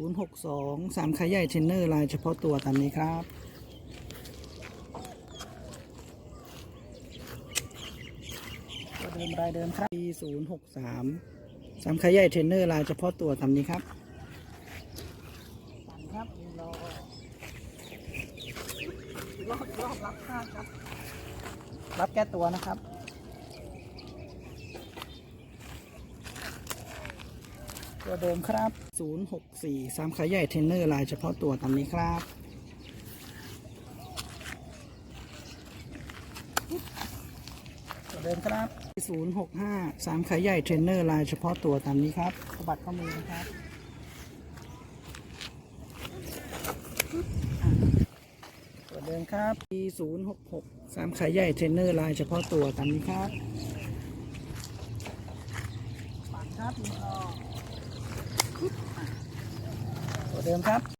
ศูนย์หกสองสามขายใหญ่เทรนเนอร์ลายเฉพาะตัวตามนี้ครับ เดิมรายเดิมครับ P ศูนย์หกสามสามขายใหญ่เทรนเนอร์ลายเฉพาะตัวตามนี้ครับครับรอรอบรอบรับค่าครับ รับแก้ตัวนะครับ ตัวเดิมครับ 064สามขาใหญ่เทรนเนอร์ลายเฉพาะตัวตามนี้ครับตัวเดิมครับ 065สามขาใหญ่เทรนเนอร์ลายเฉพาะตัวตามนี้ครับสบัดข้อมือนะครับตัวเดิมครับ066สามขาใหญ่เทรนเนอร์ลายเฉพาะตัวตามนี้ครับปัดครับยิงอ เดิมครับ